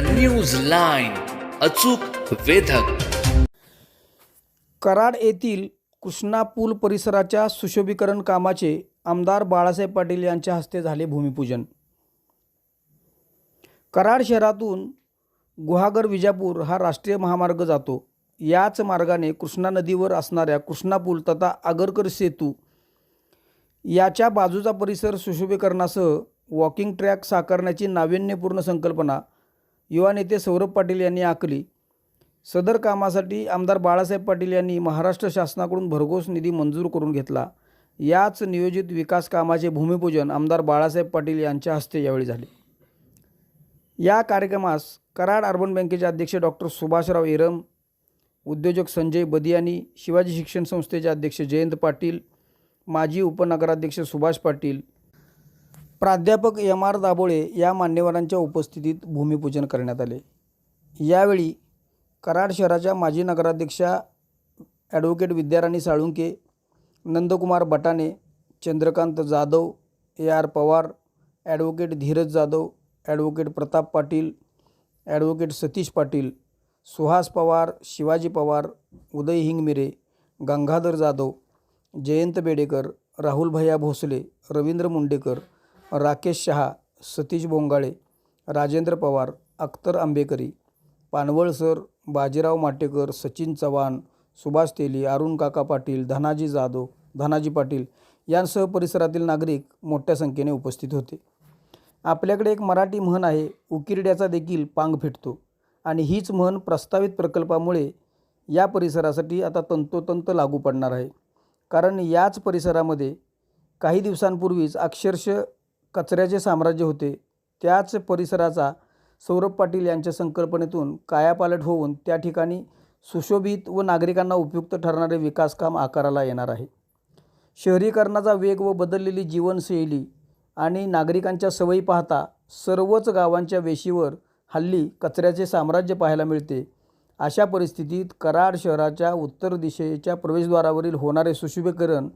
News line अचूक वेधक. कराड येथील कृष्णा पूल परिसराच्या सुशोभीकरण कामाचे आमदार बाळासाहेब पाटील यांच्या हस्ते झाले भूमिपूजन. कराड शहरातून गुहागर विजापूर हा राष्ट्रीय महामार्ग जातो. याच मार्गाने कृष्णा नदीवर असणाऱ्या कृष्णा पूल तथा आगरकर सेतू याच्या बाजूचा परिसर सुशोभीकरणासह वॉकिंग ट्रॅक साकारण्याची नाविन्यपूर्ण संकल्पना युवा नेते सौरभ पाटील यांनी आखली सदर कामासाठी आमदार बाळासाहेब पाटील यांनी महाराष्ट्र शासनाकडून भरघोस निधी मंजूर करून घेतला. याच नियोजित विकास कामाचे भूमिपूजन आमदार बाळासाहेब पाटील यांच्या हस्ते यावेळी झाले. या कार्यक्रमास कराड अर्बन बँकेचे अध्यक्ष डॉक्टर सुभाषराव एरम उद्योजक संजय बदियानी शिवाजी शिक्षण संस्थेचे अध्यक्ष जयंत पाटील माजी उपनगराध्यक्ष सुभाष पाटील प्राध्यापक एम आर दाभोळे या मान्यवरांच्या उपस्थितीत भूमिपूजन करण्यात आले. यावेळी कराड शहराच्या माजी नगराध्यक्षा advocate Vidyarani Salunke Nandkumar Batane Chandrakant Jadhav A R Pawar advocate Dheeraj Jadhav advocate Pratap Patil advocate Satish Patil Suhas Pawar Shivaji Pawar Uday Hingmire Gangadhar Jadhav Jayant Bedekar Rahul Bhaiya Bhosale Ravindra Mundekar Rakesh Shah Satish Bongale Rajendra Pawar Akhtar Ambekari Panwal sir Bajirao Matekar Sachin Chavan Subhash Teli Arun Kaka Patil Dhanaji Jadhav Dhanaji Patil यांसह परिसरातील नागरिक मोठ्या संख्येने उपस्थित होते. आपल्याकडे एक मराठी म्हण आहे उकिरड्याचा देखील पांग फिटतो. आणि हीच म्हण प्रस्तावित प्रकल्पामुळे या परिसरासाठी आता तंतोतंत लागू पडणार आहे. कारण याच परिसरामध्ये काही दिवसांपूर्वीच अक्षरशः कचऱ्याचे साम्राज्य होते. त्याच परिसराचा सौरभ पाटील यांच्या संकल्पनेतून कायापालट होऊन त्या ठिकाणी सुशोभित व नागरिकांना उपयुक्त ठरणारे विकासकाम आकाराला येणार आहे. शहरीकरणाचा वेग व बदललेली जीवनशैली आणि नागरिकांच्या सवयी पाहता सर्वच गावांच्या वेशीवर हल्ली कचऱ्याचे साम्राज्य पाहायला मिळते. अशा परिस्थितीत कराड शहराच्या उत्तर दिशेच्या प्रवेशद्वारावरील होणारे सुशोभीकरण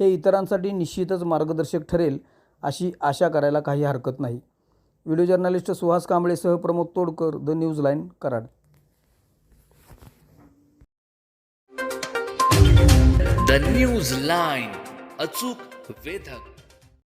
हे इतरांसाठी निश्चितच मार्गदर्शक ठरेल अशी आशा करायला काही हरकत नाही. Video journalist Suhas कांबळेसह Pramod Todkar the news line Karad. The news line अचूक वेधक.